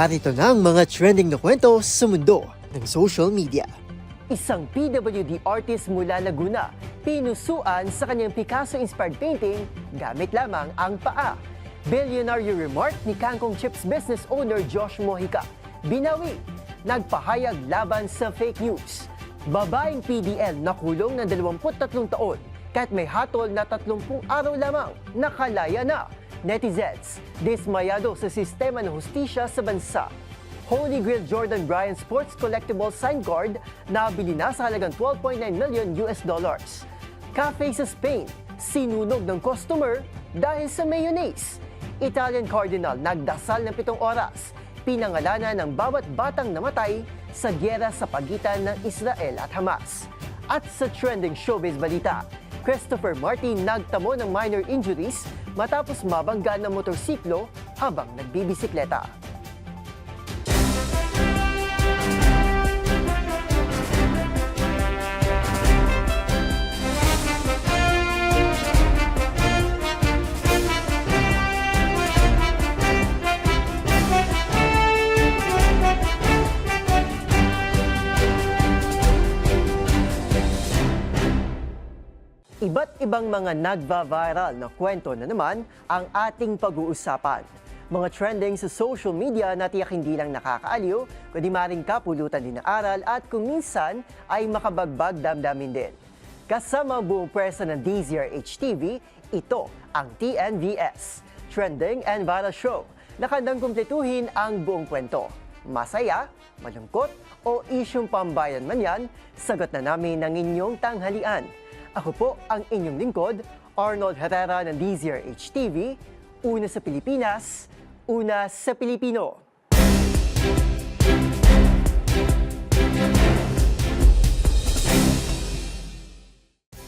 Narito na ang mga trending na kwento sa mundo ng social media. Isang PWD artist mula Laguna, pinusuan sa kanyang Picasso-inspired painting gamit lamang ang paa. Billionaire remark ni Kangkong Chips business owner Josh Mojica. Binawi, nagpahayag laban sa fake news. Babaeng PDL nakulong ng 23 taon kahit may hatol na 30 araw lamang nakalaya na. Netizens, dismayado sa sistema ng hustisya sa bansa. Holy Grail Jordan Bryan Sports Collectible Sign Card na bili na sa halagang 12.9 million US dollars. Cafe sa Spain, sinunog ng customer dahil sa mayonnaise. Italian Cardinal nagdasal ng pitong oras. Pinangalanan ng bawat batang namatay sa gyera sa pagitan ng Israel at Hamas. At sa trending showbiz balita, Christopher Martin nagtamo ng minor injuries matapos mabangga ng motorsiklo habang nagbibisikleta. Ibang mga nagva-viral na kwento na naman ang ating pag-uusapan. Mga trending sa social media na tiyak hindi lang nakakaaliw, kundi maring kapulutan din ng aral at kung minsan ay makabagbag damdamin din. Kasama ang buong pwersa ng DZRH TV, ito ang TNVS, Trending and Viral Show, na kandang kumpletuhin ang buong kwento. Masaya, malungkot o isyong pambayan man yan, sagot na namin ng inyong tanghalian. Ako po ang inyong lingkod, Arnold Herrera ng DZRH TV, una sa Pilipinas, una sa Pilipino.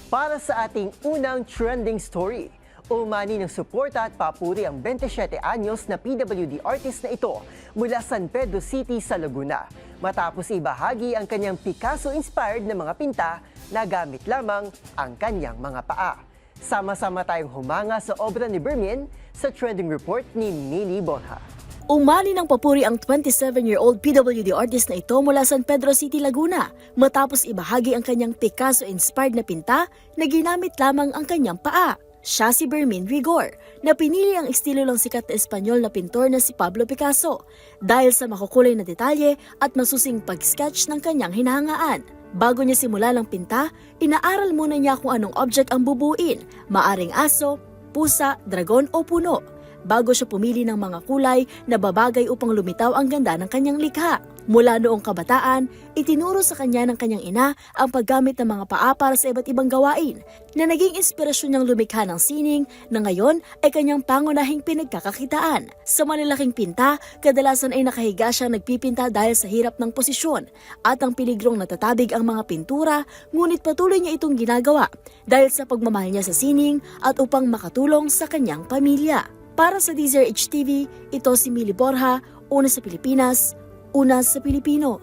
Para sa ating unang trending story, umani ng suporta at papuri ang 27 anyos na PWD artist na ito mula San Pedro City sa Laguna. Matapos ibahagi ang kanyang Picasso-inspired na mga pinta na gamit lamang ang kanyang mga paa. Sama-sama tayong humanga sa obra ni Bermin sa trending report ni Mili Borja. Umani ng papuri ang 27-year-old PWD artist na ito mula San Pedro City, Laguna matapos ibahagi ang kanyang Picasso-inspired na pinta na ginamit lamang ang kanyang paa. Siya si Bermin Rigor, na pinili ang estilo ng sikat na Espanyol na pintor na si Pablo Picasso dahil sa makukulay na detalye at masusing pag-sketch ng kanyang hinahangaan. Bago niya simulan ang pinta, inaaral muna niya kung anong object ang bubuin, maaring aso, pusa, dragon o puno bago siya pumili ng mga kulay na babagay upang lumitaw ang ganda ng kanyang likha. Mula noong kabataan, itinuro sa kanya ng kanyang ina ang paggamit ng mga paa para sa iba't ibang gawain na naging inspirasyon niyang lumikha ng sining na ngayon ay kanyang pangunahing pinagkakakitaan. Sa malalaking pinta, kadalasan ay nakahiga siya nagpipinta dahil sa hirap ng posisyon at ang piligrong natatabig ang mga pintura ngunit patuloy niya itong ginagawa dahil sa pagmamahal niya sa sining at upang makatulong sa kanyang pamilya. Para sa DZRH TV, ito si Mili Borja, una sa Pilipinas, una sa Pilipino.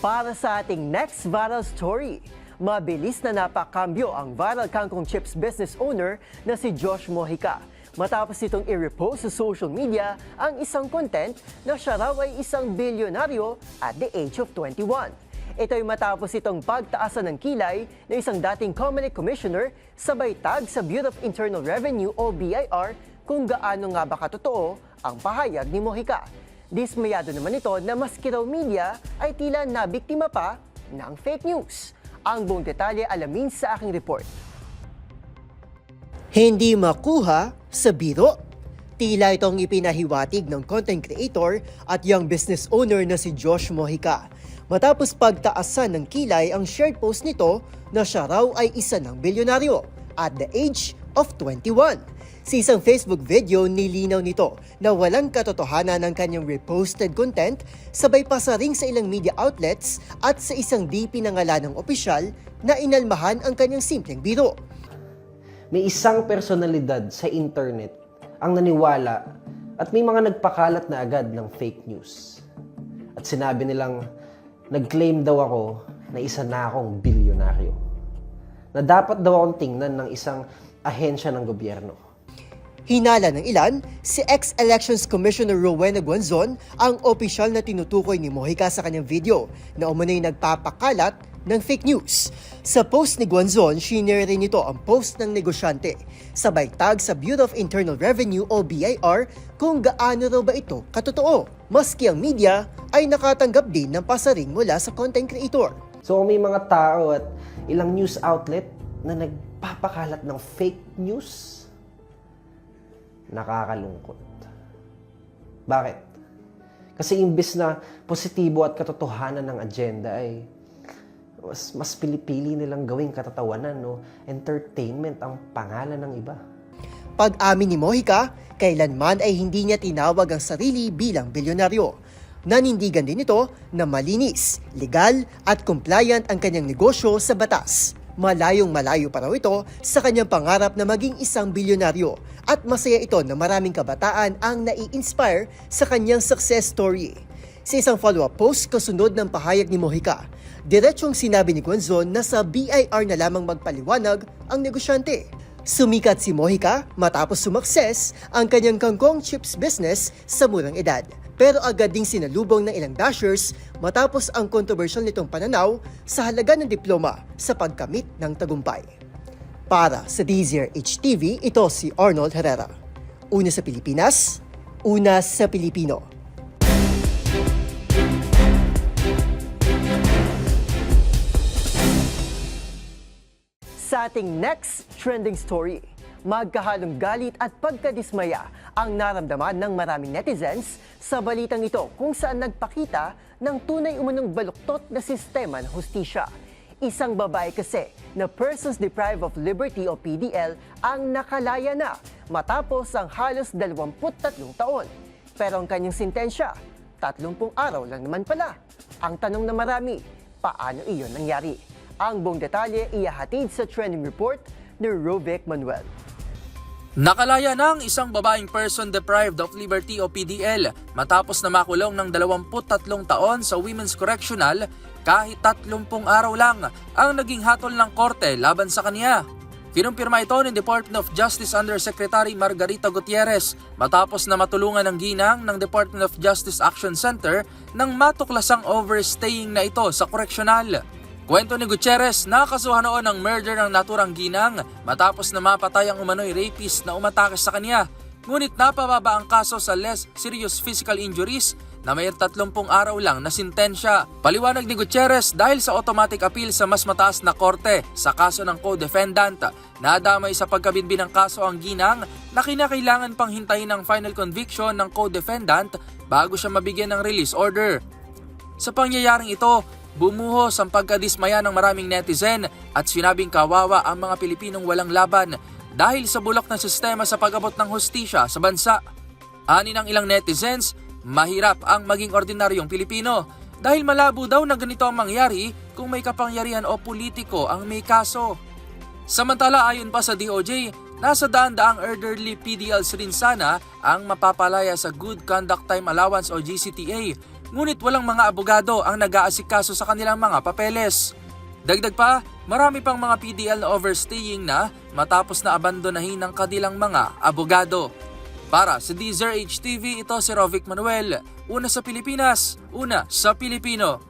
Para sa ating next viral story, mabilis na napakambyo ang viral kangkong chips business owner na si Josh Mojica. Matapos itong i-repost sa social media ang isang content na siya raw ay isang bilyonaryo at the age of 21. Ito ay matapos itong pagtaasan ng kilay ng isang dating Comelec Commissioner sabay tag sa Bureau of Internal Revenue o BIR kung gaano nga ba katotoo ang pahayag ni Mojica. Dismayado naman ito na maski raw media ay tila nabiktima pa ng fake news. Ang buong detalye alamin sa aking report. Hindi makuha sa biro. Tila itong ipinahiwatig ng content creator at young business owner na si Josh Mojica. Matapos pagtaasan ng kilay ang shared post nito na siya raw ay isa ng bilyonaryo at the age of 21. Sa isang Facebook video, nilinaw nito na walang katotohanan ng kanyang reposted content, sabay pa sa ring sa ilang media outlets at sa isang di pinangalanang opisyal na inalmahan ang kanyang simpleng biro. may isang personalidad sa internet ang naniwala at may mga nagpakalat na agad ng fake news. At sinabi nilang, nag-claim daw ako na isa na akong bilyonaryo. na dapat daw akong tingnan ng isang ahensya ng gobyerno. Hinala ng ilan, si ex-Elections Commissioner Rowena Guanzon ang opisyal na tinutukoy ni Mojica sa kanyang video na umano'y nagpapakalat ng fake news. Sa post ni Guanzon, shinare rin nito ang post ng negosyante. Sabay tag sa Bureau of Internal Revenue o BIR kung gaano raw ba ito katotoo. Maski ang media ay nakatanggap din ng pasaring mula sa content creator. So may mga tao at ilang news outlet na nagpapakalat ng fake news, nakakalungkot. Bakit? Kasi imbis na positibo at katotohanan ng agenda ay mas, mas pilipili nilang gawing katatawanan, no? Entertainment ang pangalan ng iba. Pag-amin ni Mojica, kailanman ay hindi niya tinawag ang sarili bilang bilyonaryo. Nanindigan din ito na malinis, legal at compliant ang kanyang negosyo sa batas. Malayong malayo pa raw ito sa kanyang pangarap na maging isang bilyonaryo at masaya ito na maraming kabataan ang nai-inspire sa kanyang success story. Sa isang follow-up post kasunod ng pahayag ni Mojica, diretsong sinabi ni Guanzon na sa BIR na lamang magpaliwanag ang negosyante. Sumikat si Mojica matapos sumakses ang kanyang kangkong chips business sa murang edad. Pero agad ding sinalubong ng ilang dashers matapos ang controversial nitong pananaw sa halaga ng diploma sa pagkamit ng tagumpay. Para sa DZR HTV, ito si Arnold Herrera. Una sa Pilipinas, una sa Pilipino. Sa ating next trending story, magkahalong galit at pagkadismaya ang naramdaman ng maraming netizens sa balitang ito kung saan nagpakita ng tunay umunong baluktot na sistema ng hustisya. Isang babae kasi na Persons Deprived of Liberty o PDL ang nakalaya na matapos ang halos 23 taon. Pero ang kanyang sintensya, 30 araw lang naman pala. Ang tanong na marami, paano iyon nangyari? Ang buong detalye iyahatid sa trending report ni Rovic Manuel. Nakalaya ng isang babaeng person deprived of liberty o PDL matapos na makulong ng 23 taon sa Women's Correctional kahit 30 araw lang ang naging hatol ng korte laban sa kanya. Kinumpirma ito ng Department of Justice Undersecretary Margarita Gutierrez matapos na matulungan ng ginang ng Department of Justice Action Center nang matuklasang overstaying na ito sa koreksyonal. Kwento ni Gutierrez, nakasuhan noon ng murder ng naturang ginang matapos na mapatay ang umano'y rapist na umatake sa kanya. Ngunit napababa ang kaso sa less serious physical injuries na may 30 araw lang na sintensya. Paliwanag ni Gutierrez dahil sa automatic appeal sa mas mataas na korte sa kaso ng co-defendant, nadamay sa pagkabinbi ng kaso ang ginang na kinakailangan pang hintayin ang final conviction ng co-defendant bago siya mabigyan ng release order. Sa pangyayaring ito, bumuhos ang pagkadismaya ng maraming netizen at sinabing kawawa ang mga Pilipinong walang laban dahil sa bulok ng sistema sa pag-abot ng hustisya sa bansa. Ani ng ilang netizens, mahirap ang maging ordinaryong Pilipino dahil malabo daw na ganito ang mangyari kung may kapangyarihan o politiko ang may kaso. Samantala ayon pa sa DOJ, nasa daan-daang elderly PDLs rin sana ang mapapalaya sa Good Conduct Time Allowance o GCTA, ngunit walang mga abogado ang nag-aasikaso sa kanilang mga papeles. Dagdag pa, marami pang mga PDL na overstaying na matapos na abandonahin ng kanilang mga abogado. Para sa Deezer HTV, ito si Rovic Manuel. Una sa Pilipinas, una sa Pilipino.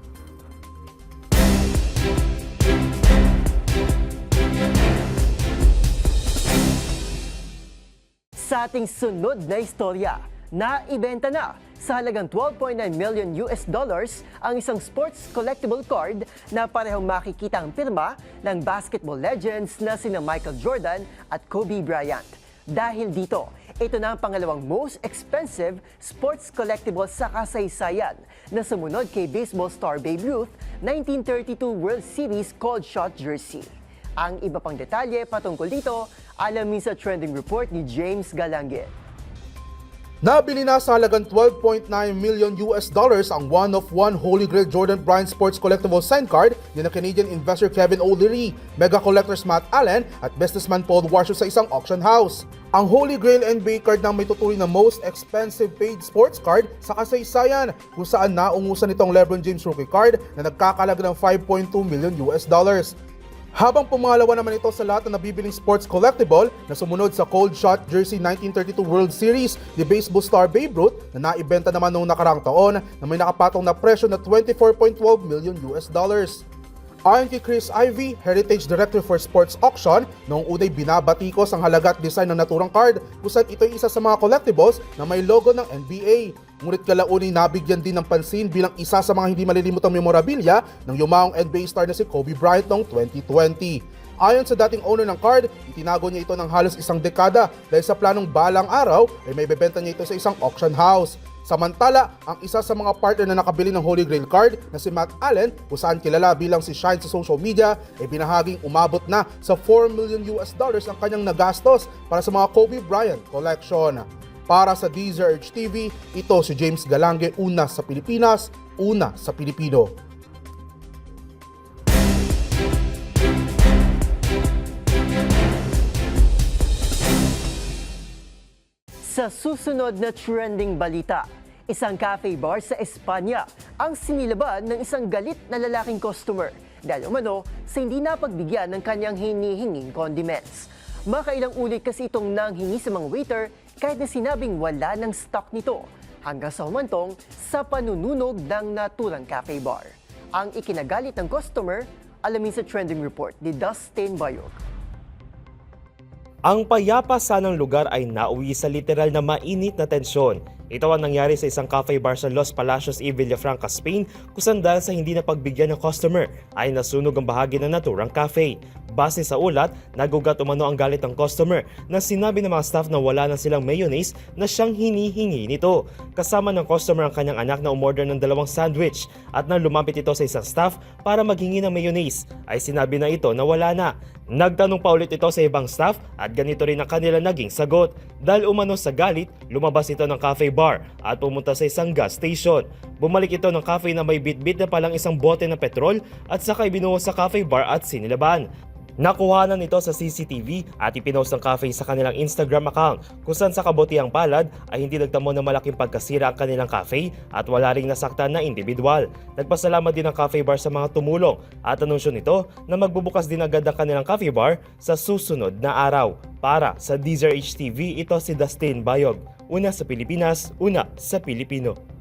Sa ating sunod na istorya, naibenta na sa halagang 12.9 million US dollars ang isang sports collectible card na parehong makikita ang pirma ng basketball legends na sina Michael Jordan at Kobe Bryant. Dahil dito, ito na ang pangalawang most expensive sports collectible sa kasaysayan na sumunod kay baseball star Babe Ruth 1932 World Series Cold Shot Jersey. Ang iba pang detalye patungkol dito, alamin sa trending report ni James Galangin. Nabili na sa halagang 12.9 million US dollars ang one-of-one Holy Grail Jordan Bryan Sports Collectible Sign Card ni na Canadian investor Kevin O'Leary, mega collectors Matt Allen at businessman Paul Warshaw sa isang auction house. Ang Holy Grail NBA card na may tuturing na most expensive paid sports card sa kasaysayan kung saan naungusan itong LeBron James rookie card na nagkakalaga ng 5.2 million US dollars. Habang pumangalawa naman ito sa lahat ng nabibiling sports collectible na sumunod sa Cold Shot Jersey 1932 World Series ni baseball star Babe Ruth na naibenta naman noong nakarang taon na may nakapatong na presyo na 24.12 million US dollars. Ayon kay Chris Ivy, Heritage Director for Sports Auction, noong unay binabatikos ang halaga at design ng naturang card kung saan ito'y isa sa mga collectibles na may logo ng NBA. Ngunit kalaunin nabigyan din ng pansin bilang isa sa mga hindi malilimutang memorabilia ng yumaong NBA star na si Kobe Bryant noong 2020. Ayon sa dating owner ng card, itinago niya ito ng halos isang dekada dahil sa planong balang araw ay may bebenta niya ito sa isang auction house. Samantala, ang isa sa mga partner na nakabili ng Holy Grail card na si Matt Allen, kung saan kilala bilang si Shine sa social media, ay binahaging umabot na sa 4 million US dollars ang kanyang nagastos para sa mga Kobe Bryant collection. Para sa DZRH TV, ito si James Galange, una sa Pilipinas, una sa Pilipino. Sa susunod na trending balita, isang cafe bar sa Espanya ang sinilaban ng isang galit na lalaking customer dahil umano sa hindi napagbigyan ng kanyang hinihinging condiments. Makailang ulit kasi itong nanghingi sa mga waiter kahit na sinabing wala ng stock nito hanggang sa humantong sa panununog ng naturang cafe bar. Ang ikinagalit ng customer, alamin sa trending report ni Dustin Bayog. Ang payapa sanang lugar ay nauwi sa literal na mainit na tensyon. Ito ang nangyari sa isang cafe bar sa Los Palacios e Villafranca, Spain kung saan dahil sa hindi napagbigyan ng customer ay nasunog ang bahagi ng naturang cafe. Base sa ulat, nagugat umano ang galit ng customer na sinabi ng mga staff na wala na silang mayonnaise na siyang hinihingi nito. Kasama ng customer ang kanyang anak na umorder ng dalawang sandwich at nang lumapit ito sa isang staff para maghingi ng mayonnaise ay sinabi na ito na wala na. Nagtanong pa ulit ito sa ibang staff at ganito rin ang kanila naging sagot. Dahil umano sa galit, lumabas ito ng cafe bar at pumunta sa isang gas station. Bumalik ito ng cafe na may bitbit na palang isang bote ng petrol at saka ibinuho sa cafe bar at sinilaban. Nakuhanan nito sa CCTV at ipinost ng cafe sa kanilang Instagram account kung saan sa kabutiang palad ay hindi nagtamo ng malaking pagkasira ang kanilang cafe at wala ring nasaktan na individual. Nagpasalamat din ang cafe bar sa mga tumulong at anunsyo nito na magbubukas din agad ang kanilang cafe bar sa susunod na araw. Para sa Deezer HTV, ito si Dustin Bayog. Una sa Pilipinas, una sa Pilipino.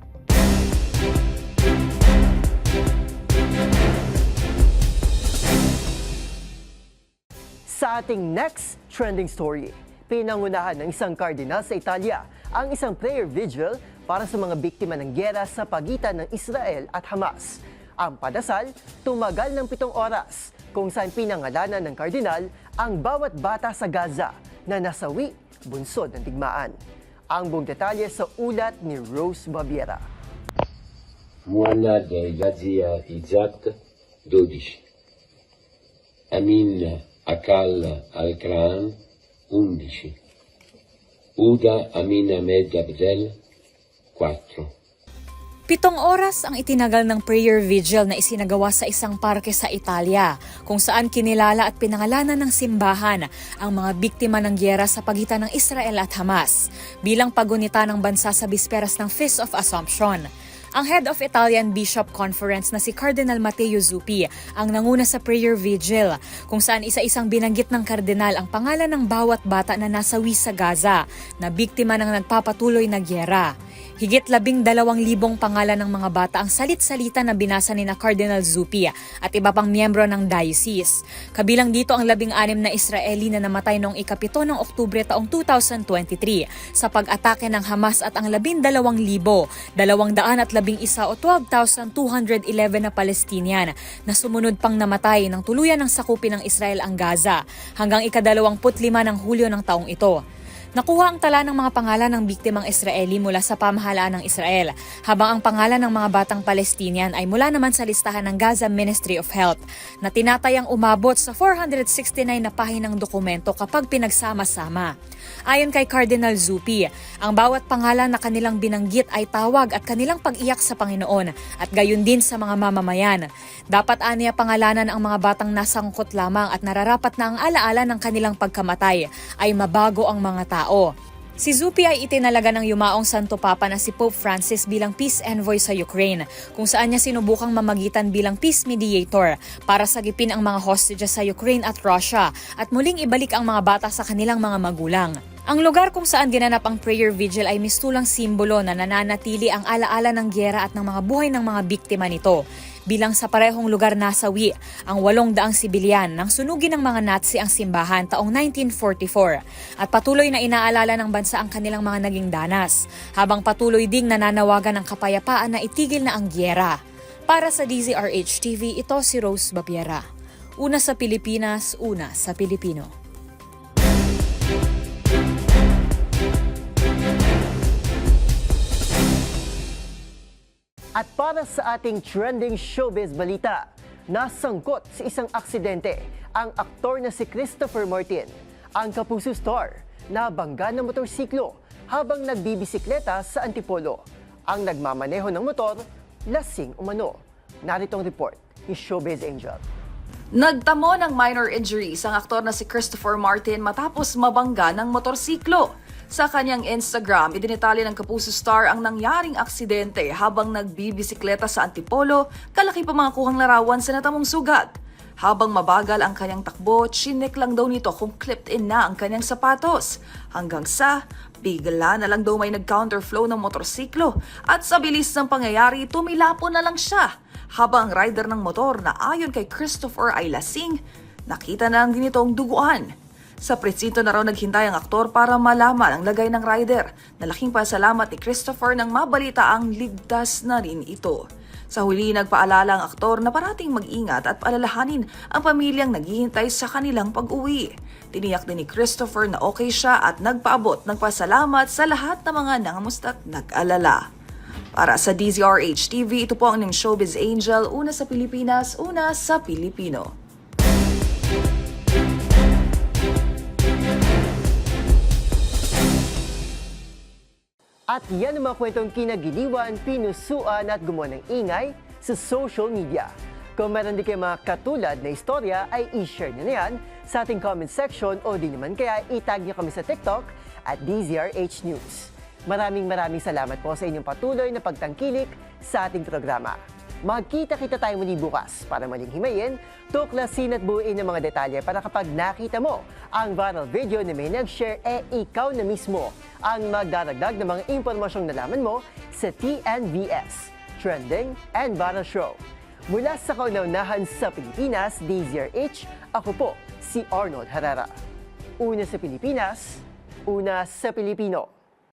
Sa ating next trending story, pinangunahan ng isang kardinal sa Italia ang isang prayer vigil para sa mga biktima ng gyera sa pagitan ng Israel at Hamas. Ang padasal tumagal ng pitong oras kung saan pinangalanan ng kardinal ang bawat bata sa Gaza na nasawi bunsod ng digmaan. Ang buong detalye sa ulat ni Rose Babiera. Muhammad Gazia Izzat 12 Amin Akal Al-Kran 11 Uda Amin Ahmed Abdel 4 Pitong oras ang itinagal ng prayer vigil na isinagawa sa isang parke sa Italia, kung saan kinilala at pinangalanan ng simbahan ang mga biktima ng gyera sa pagitan ng Israel at Hamas, bilang pagunita ng bansa sa bisperas ng Feast of Assumption. Ang head of Italian Bishop Conference na si Cardinal Matteo Zuppi ang nanguna sa prayer vigil kung saan isa-isang binanggit ng kardinal ang pangalan ng bawat bata na nasawi sa Gaza na biktima ng nagpapatuloy na gyera. Higit labing dalawang libong pangalan ng mga bata ang salit-salita na binasa ni na Cardinal Zuppi at iba pang miyembro ng diocese. Kabilang dito ang labing anim na Israeli na namatay noong ikapito ng Oktubre taong 2023 sa pag-atake ng Hamas at ang labing dalawang libo, dalawang daan at labing isa o 12,211 na Palestinian na sumunod pang namatay ng tuluyan ng sakupin ng Israel ang Gaza hanggang ikadalawamput lima ng Hulyo ng taong ito. Nakuha ang tala ng mga pangalan ng biktimang Israeli mula sa pamahalaan ng Israel, habang ang pangalan ng mga batang Palestinian ay mula naman sa listahan ng Gaza Ministry of Health, na tinatayang umabot sa 469 na pahinang dokumento kapag pinagsama-sama. Ayon kay Cardinal Zuppi, ang bawat pangalan na kanilang binanggit ay tawag at kanilang pag-iyak sa Panginoon at gayon din sa mga mamamayan. Dapat aniya pangalanan ang mga batang nasangkot lamang at nararapat na ang alaala ng kanilang pagkamatay ay mabago ang mga tao. Si Zuppi ay itinalaga ng yumaong Santo Papa na si Pope Francis bilang peace envoy sa Ukraine, kung saan niya sinubukang mamagitan bilang peace mediator para sagipin ang mga hostages sa Ukraine at Russia at muling ibalik ang mga bata sa kanilang mga magulang. Ang lugar kung saan ginanap ang prayer vigil ay mistulang simbolo na nananatili ang alaala ng gyera at ng mga buhay ng mga biktima nito. Bilang sa parehong lugar nasawi ang walong daang sibilyan nang sunugin ng mga Nazi ang simbahan taong 1944 at patuloy na inaalala ng bansa ang kanilang mga naging danas habang patuloy ding nananawagan ng kapayapaan na itigil na ang gyera. Para sa DZRH TV, ito si Rose Bapiera. Una sa Pilipinas, una sa Pilipino. At para sa ating trending showbiz balita, nasangkot sa isang aksidente ang aktor na si Christopher Martin, ang kapuso star na bangga ng motorsiklo habang nagbibisikleta sa Antipolo. Ang nagmamaneho ng motor, lasing umano. Narito ang report ni Showbiz Angel. Nagtamo ng minor injuries ang aktor na si Christopher Martin matapos mabangga ng motorsiklo. Sa kanyang Instagram, idinitali ng Kapuso Star ang nangyaring aksidente habang nagbibisikleta sa Antipolo, kalaki pa mga kuhang larawan sa natamong sugat. Habang mabagal ang kanyang takbo, chinek lang daw nito kung clipped in na ang kanyang sapatos. Hanggang sa, bigla na lang daw may nag-counterflow ng motorsiklo at sa bilis ng pangyayari, tumilapo na lang siya. Habang ang rider ng motor na ayon kay Christopher ay lasing, nakita na lang din itong duguan. Sa presinto na raw naghintay ang aktor para malaman ang lagay ng rider. Nalaking pasalamat ni Christopher nang mabalita ang ligtas na rin ito. Sa huli, nagpaalala ang aktor na parating mag-ingat at paalalahanin ang pamilyang naghihintay sa kanilang pag-uwi. Tiniyak din ni Christopher na okay siya at nagpaabot ng pasalamat sa lahat ng mga nangamusta at nag-alala. Para sa DZRH TV, ito po ang inyong showbiz angel, una sa Pilipinas, una sa Pilipino. At yan ang mga kwentong kinagiliwan, pinusuan at gumawa ng ingay sa social media. Kung meron din kayo mga katulad na istorya, ay i-share nyo na yan sa ating comment section o di naman kaya itag nyo kami sa TikTok at DZRH News. Maraming maraming salamat po sa inyong patuloy na pagtangkilik sa ating programa. Magkita-kita tayo muli bukas para maling himayin, tuklasin at buuin ang mga detalye para kapag nakita mo ang viral video na may nag-share, eh ikaw na mismo ang magdaragdag ng mga impormasyong nalaman mo sa TNVS, Trending and Viral Show. Mula sa kaunaunahan sa Pilipinas, DZRH, ako po si Arnold Herrera. Una sa Pilipinas, una sa Pilipino.